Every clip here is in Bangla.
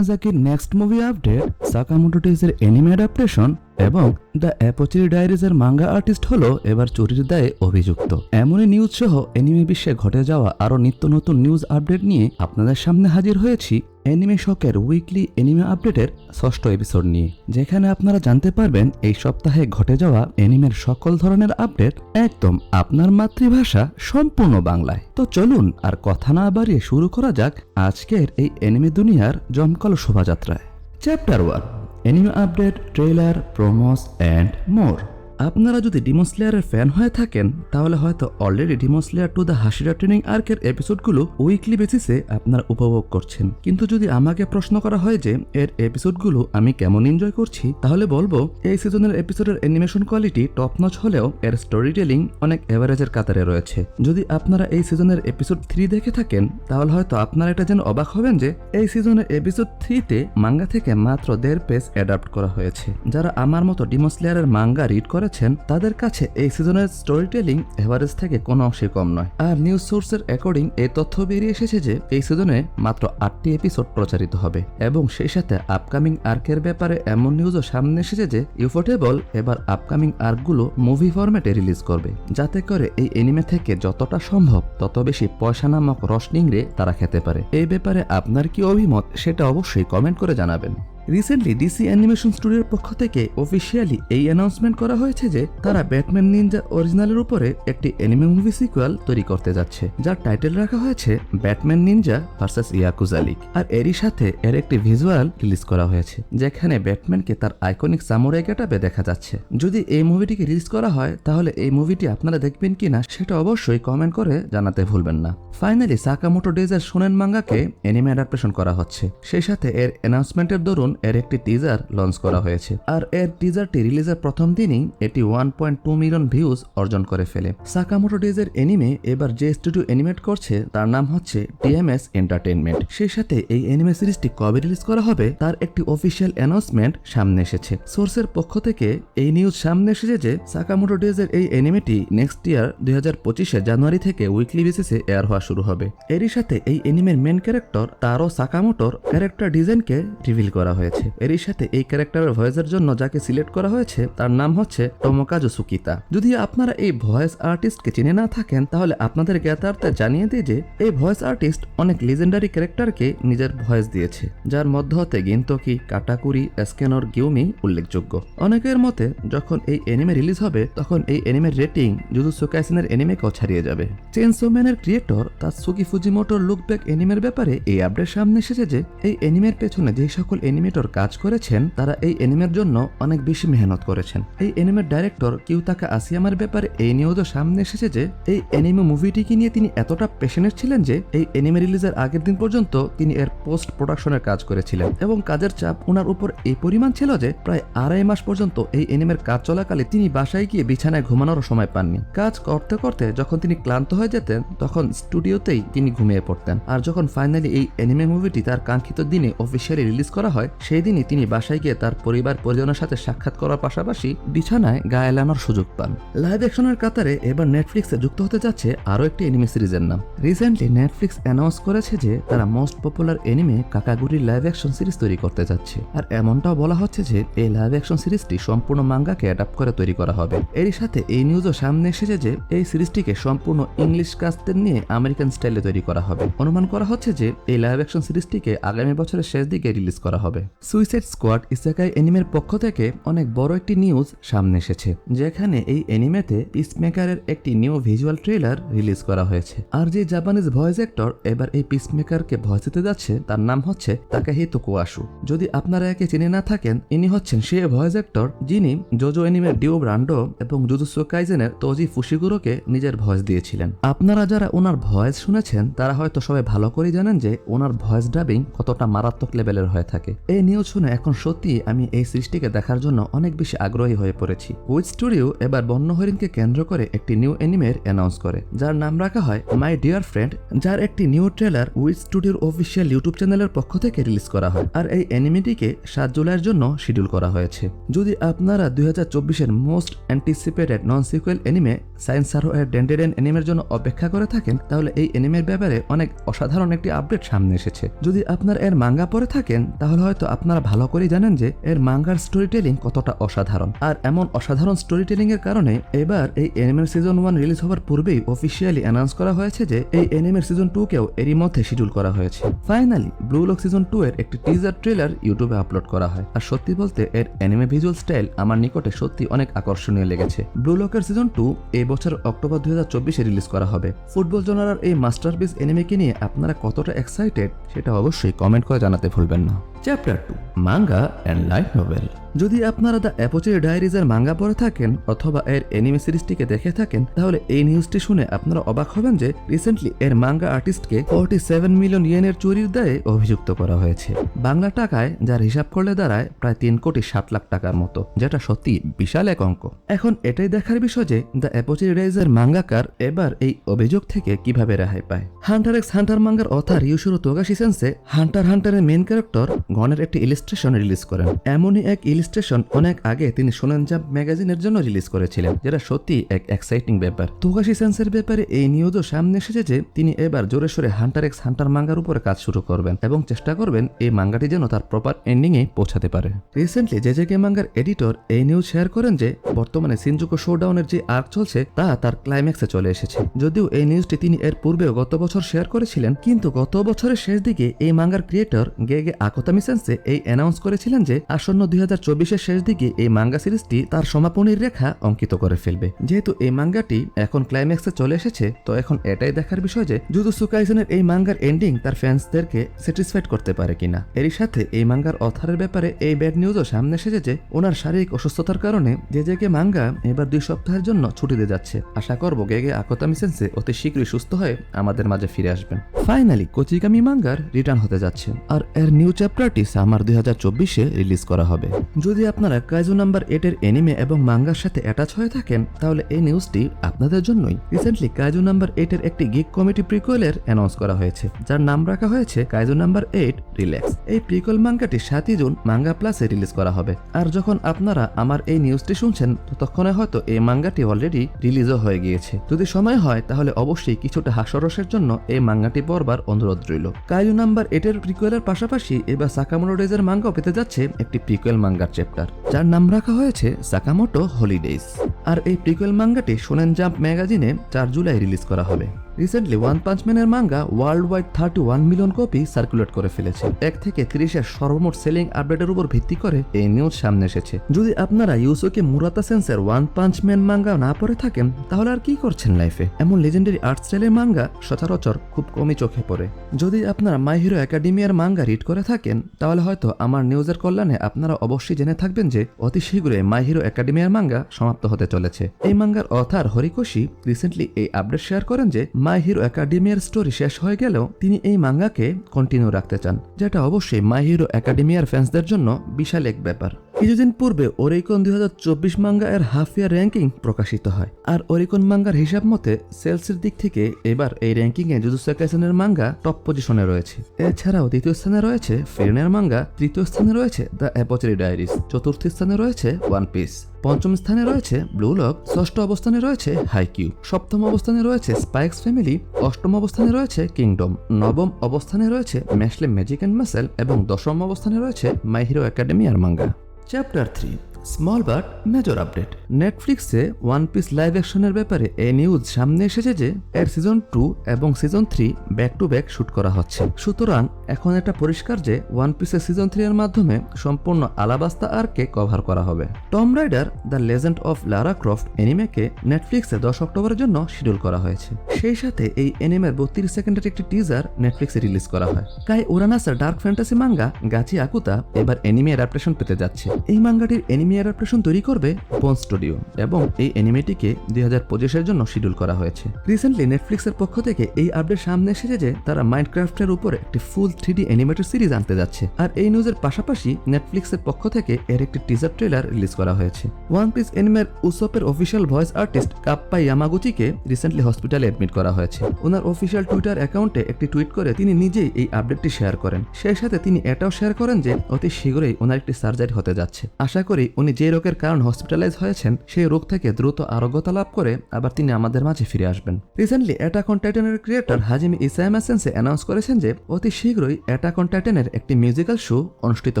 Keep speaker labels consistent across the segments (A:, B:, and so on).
A: মিয়াজাকির নেক্সট মুভি আপডেট সাকামোটো টেসের অ্যানিমে অ্যাডাপ্টেশন এবং দ্য অ্যাপোচিরি ডায়েরিজের মাঙ্গা আর্টিস্ট হলো এবার চুরির দায়ে অভিযুক্ত। এমনই নিউজ সহ এনিমে বিশ্বে ঘটে যাওয়া আরও নিত্য নতুন নিউজ আপডেট নিয়ে আপনাদের সামনে হাজির হয়েছি অ্যানিমে শকের উইকলি অ্যানিমে আপডেটের ষষ্ঠ এপিসোড নিয়ে। যেখানে আপনারা জানতে পারবেন এই সপ্তাহে ঘটে যাওয়া অ্যানিমের সকল ধরনের আপডেট একদম আপনার মাতৃভাষা সম্পূর্ণ বাংলায়। তো চলুন আর কথা না বাড়িয়ে শুরু করা যাক আজকের এই অ্যানিমে দুনিয়ার জমকালো শোভাযাত্রায়। Chapter one anime update trailer promos and more আপনারা যদি ডিমোসলেয়ারের ফ্যান হয়ে থাকেন, তাহলে হয়তো already Demon Slayer to the Hashira training আর্কের এপিসোডগুলো উইকলি বেসিসে আপনারা উপভোগ করছেন। কিন্তু যদি আমাকে প্রশ্ন করা হয় যে, এর এপিসোডগুলো আমি কেমন এনজয় করছি, তাহলে বলব, এই সিজনের এপিসোডের অ্যানিমেশন কোয়ালিটি টপ নচ হলেও এর স্টোরি টেলিং অনেক এভারেজের কাতারে রয়েছে। যদি আপনারা এই সিজনের এপিসোড থ্রি দেখে থাকেন, তাহলে হয়তো আপনারা এটা যেন অবাক হবেন যে, এই সিজনের এপিসোড থ্রিতে মাঙ্গা থেকে মাত্র দেড় পেজ অ্যাডাপ্ট করা হয়েছে। যারা আমার মতো ডিমোসলেয়ারের মাঙ্গা রিড করেছেন তাদের কাছে এই সিজনের স্টোরি টেলিং এভারেজ থেকে কোনো অংশে কম নয়। আর নিউজ সোর্সের অ্যাকর্ডিং এই তথ্য বেরিয়ে এসেছে যে, এই সিজনে মাত্র আটটি এপিসোড প্রচারিত হবে। এবং সেই সাথে আপকামিং আর্কের ব্যাপারে এমন নিউজও সামনে এসেছে যে ইউফোর্টেবল এবার আপকামিং আর্কগুলো মুভি ফরম্যাটে রিলিজ করবে। যাতে করে এই এনিমে থেকে যতটা সম্ভব তত বেশি পয়সা নামক রস নিংড়ে তারা খেতে পারে। এই ব্যাপারে আপনার কি অভিমত সেটা অবশ্যই কমেন্ট করে জানাবেন। রিসেন্টলি ডিসি অ্যানিমেশন স্টুডিওর পক্ষ থেকে অফিসিয়ালি এই অ্যানাউন্সমেন্ট করা হয়েছে যে তারা ব্যাটম্যান নিনজা অরিজিনালের উপরে একটি অ্যানিমে মুভি সিকুয়াল তৈরি করতে যাচ্ছে। যার টাইটেল রাখা হয়েছে ব্যাটম্যান নিনজা ভার্সেস ইয়াকুজালিক আর এরই সাথে এর একটি ভিজুয়াল রিলিজ করা হয়েছে, যেখানে ব্যাটম্যানকে তার আইকনিক সামুরাই গেটাপে দেখা যাচ্ছে। যদি এই মুভিটিকে রিলিজ করা হয়, তাহলে এই মুভিটি আপনারা দেখবেন কিনা সেটা অবশ্যই কমেন্ট করে জানাতে ভুলবেন না। ফাইনালি সাকামোটো ডেজের সোনেন মাঙ্গাকে অ্যানিমে অ্যাডাপ্টেশন করা হচ্ছে। সেই সাথে এর অ্যানাউন্সমেন্টের দরুন এর একটি টিজার লঞ্চ করা হয়েছে। আর এর টিজারটি রিলিজের প্রথম দিনই এটি one point two million views অর্জন করে ফেলে। সাকামোটো ডেজের এনিমে এবার যে স্টুডিও অ্যানিমেট করছে, তার নাম হচ্ছে টিএমএস এন্টারটেনমেন্ট সেই সাথে এই অ্যানিমে সিরিজটি কবে রিলিজ করা হবে, তার একটি অফিসিয়াল অ্যানাউন্সমেন্ট সামনে এসেছে। সোর্সের পক্ষ থেকে এই নিউজ সামনে এসেছে যে সাকামোটো ডেজের এই অ্যানিমেটি নেক্সট ইয়ার দুই হাজার পঁচিশে জানুয়ারি থেকে উইকলি বেসিসে এয়ার হওয়া শুরু হবে। এরই সাথে এই অ্যানিমের মেন ক্যারেক্টার তারও সাকামোটোর ক্যারেক্টার ডিজাইনকে রিভিল করা হয়েছে। এরই সাথে এই ক্যারেক্টারের ভয়েসের জন্য যাকে সিলেক্ট করা হয়েছে, তার নাম হচ্ছে টমোকাজু সুকিতা। যদি আপনারা এই ভয়েস আর্টিস্টকে চিনে না থাকেন, তাহলে আপনাদের জ্ঞাতার্থে জানিয়ে দিই যে, এই ভয়েস আর্টিস্ট অনেক লিজেন্ডারি ক্যারেক্টারকে নিজের ভয়েস দিয়েছে, যার মধ্য হতে গিন্তকি কাটাকুরি এসকেনর, গিউমি উল্লেখযোগ্য। অনেকের মতে, যখন এই এনিমে রিলিজ হবে, তখন এই এনিমের রেটিং জুজুৎসু কাইসেনের এনিমেকেও ছাড়িয়ে যাবে। চেনসো ম্যানের ক্রিয়েটর তার সুকি ফুজিমোটোর লুক ব্যাক এনিমের ব্যাপারে এই আপডেট সামনে এসেছে যে, এই এনিমের পেছনে যে সকল এনিমেটর কাজ করেছেন, তারা এই এনিমের জন্য অনেক বেশি মেহনত করেছেন। এই এনিমের ডাইরেক্টর কিউতাকা আসিয়ামার ব্যাপারে এই নিউজও সামনে এসেছে যে, এই এনিমে মুভিটিকে নিয়ে তিনি এতটা পেশেন্ট ছিলেন যে, এই এনিমে রিলিজের আগের দিন পর্যন্ত তিনি এর পোস্ট প্রোডাকশনের কাজ করেছিলেন। এবং কাজের চাপ ওনার উপর এই পরিমাণ ছিল যে, প্রায় আড়াই মাস পর্যন্ত এই এনিমের কাজ চলাকালে তিনি বাসায় গিয়ে বিছানায় ঘুমানোর সময় পাননি। কাজ করতে করতে যখন তিনি ক্লান্ত হয়ে যেতেন, তখন স্টুডিওতেই তিনি ঘুমিয়ে পড়তেন। আর যখন ফাইনালি এই এনিমে মুভিটি তার কাঙ্ক্ষিত দিনে অফিসিয়ালি রিলিজ করা হয় সেই দিনই তিনি বাসায় গিয়ে তার পরিবার পরিজনের সাথে সাক্ষাৎ করার পাশাপাশি বিছানায় গায়ে লানোর সুযোগ পান। লাইভ অ্যাকশনের কাতারে এবার নেটফ্লিক্সে যুক্ত হতে যাচ্ছে আরও একটি এনিমে সিরিজের নাম। রিসেন্টলি নেটফ্লিক্স অ্যানাউন্স করেছে যে তারা মোস্ট পপুলার এনিমে কাকাগুরির লাইভ অ্যাকশন সিরিজ তৈরি করতে যাচ্ছে। আর এমনটাও বলা হচ্ছে যে এই লাইভ অ্যাকশন সিরিজটি সম্পূর্ণ মাঙ্গাকে অ্যাডাপ্ট করে তৈরি করা হবে। এরই সাথে এই নিউজও সামনে এসেছে যে এই সিরিজটিকে সম্পূর্ণ ইংলিশ কাস্টের নিয়ে আমেরিকান স্টাইলে তৈরি করা হবে। অনুমান করা হচ্ছে যে এই লাইভ অ্যাকশন সিরিজটিকে আগামী বছরের শেষ দিকে রিলিজ করা হবে। সুইসাইড স্কোয়াড ইসাকাই এনিমের পক্ষ থেকে অনেক বড় একটি নিউজ সামনে এসেছে, যেখানে এই এনিমেতে পিসমেকারের একটি নিউ ভিজুয়াল ট্রেলার রিলিজ করা হয়েছে। আর যে জাপানিজ ভয়েস অ্যাক্টর এবার এই পিসমেকারকে ভয়েস দিতে যাচ্ছে, তার নাম হচ্ছে তাকাহিতো কুয়াশু যদি আপনারা একে চিনে না থাকেন, ইনি হচ্ছেন সে ভয়েস অ্যাক্টর যিনি জোজো এনিমের ডিও ব্রান্ডো এবং জুজুসু কাইজেনের তোজি ফুশিগুরোকে নিজের ভয়েস দিয়েছিলেন। আপনারা যারা ওনার ভয়েস শুনেছেন, তারা হয়তো সবাই ভালো করে জানেন যে ওনার ভয়েস ডাবিং কতটা মারাত্মক লেভেলের হয়ে থাকে। এই এই নিউজ শুনে এখন সত্যি আমি এই সৃষ্টিকে দেখার জন্য অনেক বেশি আগ্রহী হয়ে পড়েছি। উইথ স্টুডিও এবার বন্য হরিণকে কেন্দ্র করে একটি নিউ অ্যানিমের অ্যানাউন্স করে, যার নাম রাখা হয় মাই ডিয়ার ফ্রেন্ড যার একটি নিউ ট্রেলার উইথ স্টুডিওর অফিসিয়াল ইউটিউব চ্যানেলের পক্ষ থেকে রিলিজ করা হয়। আর এই অ্যানিমেটিকে সাত জুলাইয়ের জন্য শিডিউল করা হয়েছে। যদি আপনারা দুই হাজার চব্বিশের most anticipated non sequel anime Science Saru এর ডেন্ডেডেন অ্যানিমের জন্য অপেক্ষা করে থাকেন, তাহলে এই অ্যানিমের ব্যাপারে অনেক অসাধারণ একটি আপডেট সামনে এসেছে। যদি আপনার এর মাঙ্গা পরে থাকেন, তাহলে হয়তো আপনারা ভালো করেই জানেন যে এর মাঙ্গার স্টোরি টেলিং কতটা অসাধারণ। আর এমন অসাধারণ স্টোরি টেলিং এর কারণে এবার এই অ্যানিমের সিজন ওয়ান রিলিজ হওয়ার পূর্বেই অফিসিয়ালি অ্যানাউন্স করা হয়েছে যে এই অ্যানিমের সিজন টু কেও এরই মধ্যে শিডিউল করা হয়েছে। Finally Blue Lock season two এর একটি টিজার ট্রেলার ইউটিউবে আপলোড করা হয়। আর সত্যি বলতে এর অ্যানিমে ভিজুয়াল স্টাইল আমার নিকটে সত্যি অনেক আকর্ষণীয় লেগেছে। ব্লু লকের সিজন টু এই বছর অক্টোবর দুই হাজার চব্বিশে রিলিজ করা হবে। ফুটবল জনারার এই মাস্টারপিস এনিমেকে নিয়ে আপনারা কতটা এক্সাইটেড সেটা অবশ্যই কমেন্ট করে জানাতে ভুলবেন না। Chapter two manga and light novel যদি আপনারা দ্য অ্যাপোচের ডায়েরিজের মাঙ্গা পড়ে থাকেন অথবা এর এনিমে সিরিজটিকে দেখে থাকেন, তাহলে এই নিউজটি শুনে আপনারা অবাক হবেন যে রিসেন্টলি এর মাঙ্গা আর্টিস্টকে ফর্টি সেভেন মিলিয়ন ইয়েনের চুরির দায়ে অভিযুক্ত করা হয়েছে। বাংলা টাকায় যার হিসাব করলে দাঁড়ায় প্রায় তিন কোটি সাত লাখ টাকার মতো, যেটা সত্যি বিশাল এক অঙ্ক। এখন এটাই দেখার বিষয় যে দ্য অ্যাপোচের ডায়েরিজের মাঙ্গাকার এবার এই অভিযোগ থেকে কীভাবে রেহাই পায়। Hunter x Hunter Munger author Yoshihiro Togashi sensei Hunter হান্টারের main character গনের একটি ইলিস্ট্রেশন রিলিজ করেন। এমনই এক ইলিস্ট্রেশন অনেক আগে তিনি সোনান জাম্প ম্যাগাজিনের জন্য রিলিজ করেছিলেন, যেটা সত্যি এক এক্সাইটিং ব্যাপার। তোগাশি সেন্সের ব্যাপারে এই নিউজও সামনে এসেছে যে তিনি এবার জোরে সোরে হান্টার এক্স, হান্টার মাঙ্গার উপরে কাজ শুরু করবেন এবং চেষ্টা করবেন এই মাঙ্গাটি যেন তার প্রপার এন্ডিং এ পৌঁছাতে পারে। রিসেন্টলি জে জে কে মাঙ্গার এডিটর এই নিউজ শেয়ার করেন যে বর্তমানে সিনজুকো শোডাউনের যে আর্ক চলছে, তা তার ক্লাইম্যাক্সে চলে এসেছে। যদিও এই নিউজটি তিনি এর পূর্বেও গত বছর শেয়ার করেছিলেন, কিন্তু গত বছরের শেষ দিকে এই মাঙ্গার ক্রিয়েটর গে গে আকতামি সেন্সে এই অ্যানাউন্স করেছিলেন যে আসন্ন দুই হাজার চব্বিশের শেষ দিকে এই মাঙ্গা সিরিজটি তার সমাপনীর রেখা অঙ্কিত করে ফেলবে। যেহেতু এই মাঙ্গাটি এখন ক্লাইম্যাক্সে চলে এসেছে, তো এখন এটাই দেখার বিষয় যে জুজু সুকাইসনের এই মাঙ্গার এন্ডিং তার ফ্যান্সদেরকে স্যাটিসফাইড করতে পারে কিনা। এরই সাথে এই মাঙ্গার অথারের ব্যাপারে এই ব্যাড নিউজও সামনে এসেছে যে ওনার শারীরিক অসুস্থতার কারণে যে জেগে মাঙ্গা এবার দুই সপ্তাহের জন্য ছুটিতে যাচ্ছে। আশা করব গেগে আকতামি সেন্সে অতি শীঘ্রই সুস্থ হয়ে আমাদের মাঝে ফিরে আসবেন। ফাইনালি কোচিকামি মাঙ্গার রিটার্ন হতে যাচ্ছে, আর এর নিউ চ্যাপ্টারটি সামার দুই হাজার চব্বিশে রিলিজ করা হবে। যদি আপনারা কাইজু নাম্বার এইট এর এনিমে এবং মাঙ্গার সাথে অ্যাটাচ হয়ে থাকেন, তাহলে এই নিউজটি আপনাদের জন্যই। রিসেন্টলি কাইজু নাম্বার এইট এর একটি গিগ কমিটি প্রিকোয়েলের অ্যানাউন্স করা হয়েছে, যার নাম রাখা হয়েছে কাইজু নাম্বার এইট রিল্যাক্স এই প্রিকোয়েল মাঙ্গাটি সাতই জুন মাঙ্গা প্লাসে রিলিজ করা হবে। আর যখন আপনারা আমার এই নিউজটি শুনছেন ততক্ষণে হয়তো এই মাঙ্গাটি অলরেডি রিলিজও হয়ে গিয়েছে। যদি সময় হয়, তাহলে অবশ্যই কিছুটা হাস্যরসের জন্য এই মাঙ্গাটি পড়বার অনুরোধ রইল। কাইজু নাম্বার এইটের প্রিকোয়েলের পাশাপাশি এবার সাকামোটো ডেজের মাঙ্গাও পেতে যাচ্ছে একটি প্রিকোয়েল মাঙ্গার চ্যাপ্টার। যার নাম রাখা হয়েছে সাকামোটো হলিডেজ আর এই প্রিকুয়েল মাঙ্গাটি সোনেন জাম্প ম্যাগাজিনে চার জুলাই রিলিজ করা হবে। রিসেন্টলি ওয়ান পাঞ্চ ম্যানের manga worldwide thirty one million copy circulate করে ফেলেছে। এক থেকে তিরিশের সর্বমোট সেলিং আপডেটের উপর ভিত্তি করে এই নিউজ সামনে এসেছে। যদি আপনারা ইউসোকে মুরাতা সেন্সের ওয়ান পাঞ্চ ম্যান মাঙ্গা না পড়ে থাকেন, তাহলে আর কি করছেন লাইফে এমন লেজেন্ডারি আর্ট স্টাইলের মাঙ্গা সচরাচর খুব কমই চোখে পড়ে। যদি আপনারা মাই হিরো একাডেমিয়ার মাঙ্গা রিড করে থাকেন, তাহলে হয়তো আমার নিউজের কল্যাণে আপনারা অবশ্যই জেনে থাকবেন যে অতি শীঘ্রই মাই হিরো একাডেমিয়ার মাঙ্গা সমাপ্ত হতে চলেছে। এই মাঙ্গার অথার হরিকোশি রিসেন্টলি এই আপডেট শেয়ার করেন যে মাই হিরো একাডেমিয়ার স্টোরি শেষ হয়ে গেলেও তিনি এই মাঙ্গাকে কন্টিনিউ রাখতে চান, যেটা অবশ্যই মাই হিরো একাডেমিয়ার ফ্যান্সদের জন্য বিশাল এক ব্যাপার। কিছুদিন পূর্বে ওরিকন দুই হাজার চব্বিশ মাঙ্গা এর হাফ ইয়ার র্যাঙ্কিং প্রকাশিত হয়। আর ওরিকন মাঙ্গার হিসাব মতে সেলসের দিক থেকে এবার এই র্যাঙ্কিং এ জুজুসা কাইসেনের মাঙ্গা টপ পজিশনে রয়েছে। এছাড়াও দ্বিতীয় স্থানে রয়েছে ফেরনের মাঙ্গা তৃতীয় স্থানে রয়েছে দ্য অ্যাপোচারি ডায়েরিস চতুর্থ স্থানে রয়েছে ওয়ান পিস পঞ্চম স্থানে রয়েছে ব্লু লক ষষ্ঠ অবস্থানে রয়েছে হাইকিউ সপ্তম অবস্থানে রয়েছে স্পাইক্স ফ্যামিলি অষ্টম অবস্থানে রয়েছে কিংডম নবম অবস্থানে রয়েছে ম্যাশলে ম্যাজিক অ্যান্ড মাসেল এবং দশম অবস্থানে রয়েছে মাই hero academy R manga chapter three small but major update নেটফ্লিক্সে ওয়ান পিস লাইভ অ্যাকশনের ব্যাপারে এ নিউজ সামনে এসেছে যে, এর সিজন টু এবং season three back to back shoot করা হচ্ছে। সুতরাং এখন এটা পরিষ্কার যে ওয়ান পিসের সিজন থ্রি এর মাধ্যমে সম্পূর্ণ আলাবাস্তা আর্কে কভার করা হবে। Tomb Raider the Legend of Lara Croft এনিমেকে নেটফ্লিক্সে দশ অক্টোবরের জন্য শিডিউল করা হয়েছে। সেই সাথে এই এনিমের বত্রিশ সেকেন্ডের একটি টিজার নেটফ্লিক্সে রিলিজ করা হয়। কাই ওরানাসের dark fantasy manga Gachiakuta এবার এনিমে অ্যাডাপ্টেশন পেতে যাচ্ছে। এই মাঙ্গাটির এনিমে অ্যাডাপ্টেশন তৈরি করবে বোন স্টুডিও এবং এই এনিমেটিকে দুই হাজার পঁচিশের জন্য শিডিউল করা হয়েছে। রিসেন্টলি নেটফ্লিক্সের পক্ষ থেকে এই আপডেট সামনে এসেছে যে তারা মাইনক্রাফটের উপরে একটি ফুল থ্রি অ্যানিমেটেড সিরিজ আনতে যাচ্ছে। আর এই নিউজের পাশাপাশি নেটফ্লিক্সের পক্ষ থেকে এর একটি টিজার ট্রেলার রিলিজ করা হয়েছে। ওয়ান পিস এনিমের উসপের অফিসিয়াল ভয়েস আর্টিস্ট কাপ্পা ইয়ামাগুচিকে রিসেন্টলি হসপিটালে অ্যাডমিট করা হয়েছে। ওনার অফিসিয়াল টুইটার অ্যাকাউন্টে একটি টুইট করে তিনি নিজেই এই আপডেটটি শেয়ার করেন। সেই সাথে তিনি এটাও শেয়ার করেন যে অতি শীঘ্রই ওনার একটি সার্জারি হতে যাচ্ছে। আশা করি উনি যে রোগের কারণ হসপিটালাইজ হয়েছেন, সেই রোগ থেকে দ্রুত আরোগ্যতা লাভ করে আবার তিনি আমাদের মাঝে ফিরে আসবেন। রিসেন্টলি অ্যাটাক অন টাইটানের ক্রিয়েটর হাজিমি এসেন্সে অ্যানাউন্স করেছেন যে অতি শীঘ্রই অ্যাটাক অন টাইটানের একটি মিউজিক্যাল শো অনুষ্ঠিত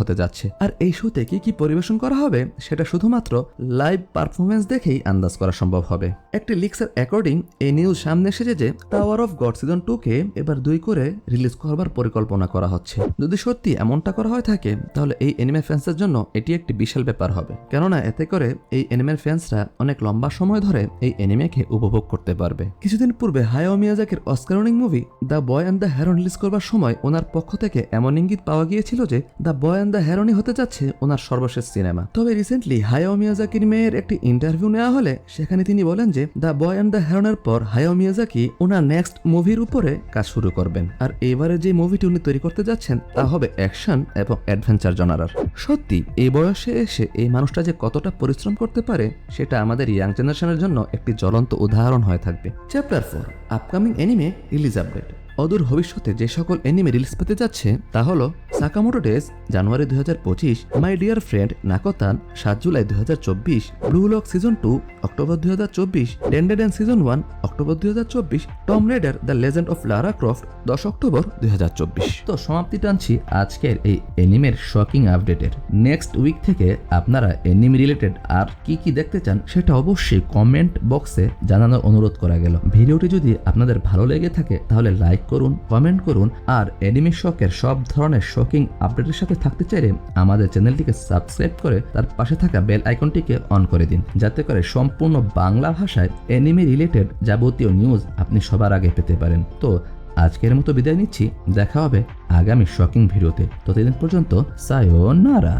A: হতে যাচ্ছে। আর এই শোতে কি কি পরিবেশন করা হবে, সেটা শুধুমাত্র লাইভ পারফরমেন্স দেখেই আন্দাজ করা সম্ভব হবে। একটি লিক্সের অ্যাকর্ডিং এই নিউজ সামনে এসেছে যে Tower of God season two কে এবার দুই করে রিলিজ করবার পরিকল্পনা করা হচ্ছে। যদি সত্যি এমনটা করা হয়ে থাকে, তাহলে এই এনিমে ফ্যান্সের জন্য এটি একটি বিশাল ব্যাপার হবে। কেননা এতে করে এই এনিমের ফ্যান্সরা অনেক লম্বা সময় ধরে এই এনিমেকে উপভোগ করতে পারবে। কিছুদিন পূর্বে Hayao মিয়াজাকের Oscar winning movie the Boy and the Heron release করবার সময় ওনার পক্ষ থেকে এমন ইঙ্গিত পাওয়া গিয়েছিল যে দ্য বয় অ্যান্ড দ্য হ্যারনই হতে যাচ্ছে ওনার সর্বশেষ সিনেমা। তবে রিসেন্টলি হায়াও মিয়াজাকির মেয়ের একটি ইন্টারভিউ নেওয়া হলে সেখানে তিনি বলেন যে দ্য বয় অ্যান্ড দ্য হ্যারনের পর হায়াও মিয়াজাকি ওনার নেক্সট মুভির উপরে কাজ শুরু করবেন। আর এবারে যে মুভিটি উনি তৈরি করতে যাচ্ছেন তা হবে অ্যাকশন এবং অ্যাডভেঞ্চার জনারার। সত্যি, এই বয়সে এসে এই মানুষটা যে কতটা পরিশ্রম করতে পারে সেটা আমাদের ইয়াং জেনারেশনের জন্য একটি জ্বলন্ত উদাহরণ হয়ে থাকবে। Chapter four upcoming anime release update অদূর ভবিষ্যতে যে সকল এনিমে রিলিজ পেতে যাচ্ছে, তা হলো সাকামোটো ডেজ জানুয়ারি দুই হাজার পঁচিশ মাই ডিয়ার ফ্রেন্ড নাকতান সাত জুলাই দুই হাজার চব্বিশ ব্লু লক সিজন টু অক্টোবর দুই হাজার চব্বিশ ডেন্ডেডেন সিজন ওয়ান অক্টোবর দুই হাজার চব্বিশ Tomb Raider the Legend of Lara Croft দশ অক্টোবর দুই হাজার চব্বিশ। তো সমাপ্তি টানছি আজকের এই এনিমের শকিং আপডেটের নেক্সট উইক থেকে আপনারা এনিমি রিলেটেড আর কি কি দেখতে চান, সেটা অবশ্যই কমেন্ট বক্সে জানানোর অনুরোধ করা গেল। ভিডিওটি যদি আপনাদের ভালো লেগে থাকে, তাহলে লাইক করুন কমেন্ট করুন আর এনিমি শকের সব ধরনের শকিং আপডেটের সাথে থাকতে চাইলে আমাদের চ্যানেলটিকে সাবস্ক্রাইব করে তার পাশে থাকা বেল আইকনটিকে অন করে দিন। যাতে করে সম্পূর্ণ বাংলা ভাষায় এনিমি রিলেটেড যাবতীয় নিউজ আপনি সবার আগে পেতে পারেন। তো আজকের মতো বিদায় নিচ্ছি। দেখা হবে আগামী শকিং ভিডিওতে ততদিন পর্যন্ত সায়ো নারা